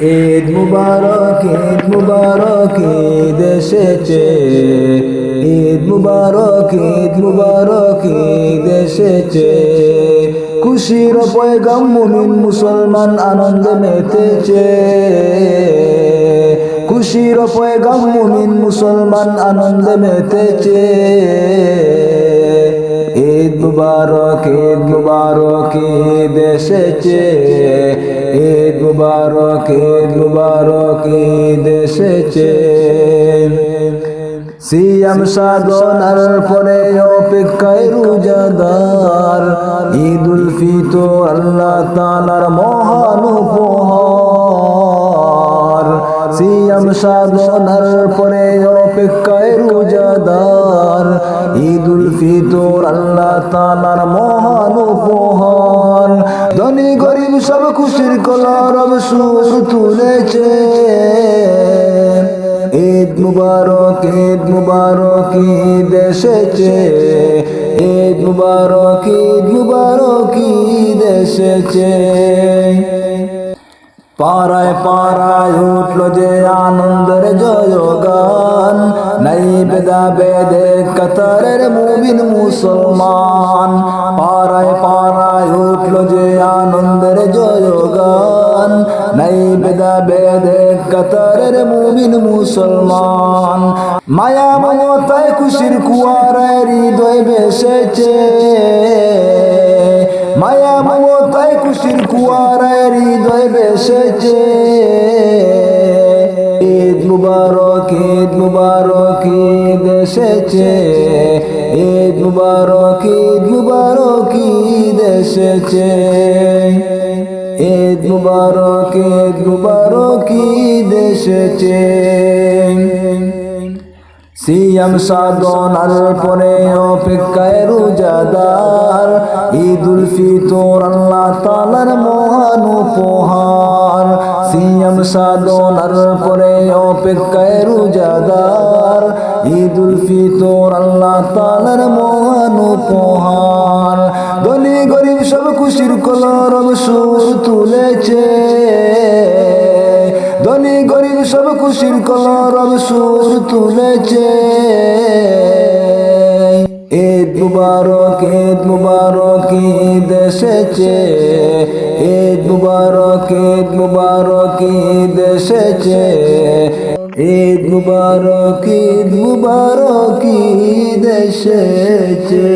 ঈদ মুবারক ঈদ মুবারক, ঈদ এসেছে। ঈদ মুবারক ঈদ মুবারক, ঈদ এসেছে। খুশির পয়গাম মুমিন মুসলমান আনন্দে মেতেছে। খুশির পয়গাম মুমিন মুসলমান আনন্দে মেতেছে। মুবারক ঈদ মুবারক ঈদ এসেছে ঈদ মুবারক ঈদ মুবারক ঈদ এসেছে সিয়াম সাধনার পরে অপেক্ষায় রোজাদার। ঈদুল ফিতর আল্লাহ তালার মহান উপহার। সিয়াম সাধনার পরে অপেক্ষায় রোজাদার। ঈদুল ফিতর, আল্লাহ তালার মহান উপহার। ধনী গরিব সব খুশির কলরব সুর তুলেছে। ঈদ মুবারক ঈদ মুবারক, ঈদ এসেছে। ঈদ মুবারক ঈদ মুবারক, ঈদ এসেছে। পাড়ায় পাড়ায় উঠল যে আনন্দের জয়গান। নাই বেদা বেদে কাতারের মুবিন মুসলমান। পাড়ায় পাড়ায় উঠল যে আনন্দের জয়গান। নাই বেদা বেদে কাতারের মুবিন মুসলমান। মায়া মমতায় খুশির কুয়ারায় হৃদয় বেসেছে। মায়া মমতায় খুশির কুয়ারায় হৃদয় বেসেছে। মুবারক ঈদ এসেছে ঈদ মুবারক ঈদ মুবারক ঈদ এসেছে ঈদ মুবারক ঈদ মুবারক ঈদ এসেছে সিয়াম সাধনার পরে অপেক্ষায় রোজাদার, ঈদুল ফিতর, আল্লাহ তালার মহান উপহার। সিয়াম সাধনার পরে অপেক্ষায় রোজাদার। ঈদুল ফিতর, আল্লাহ তালার মহান উপহার। ধনী গরিব সব খুশির কলরব সুর তুলেছে। ধনী গরিব সব খুশির কলরব সুর তুলেছে। ঈদ মুবারক ঈদ এসেছে। ঈদ মুবারক ঈদ মুবারক ঈদ এসেছে। ঈদ মুবারক ঈদ মুবারক ঈদ এসেছে।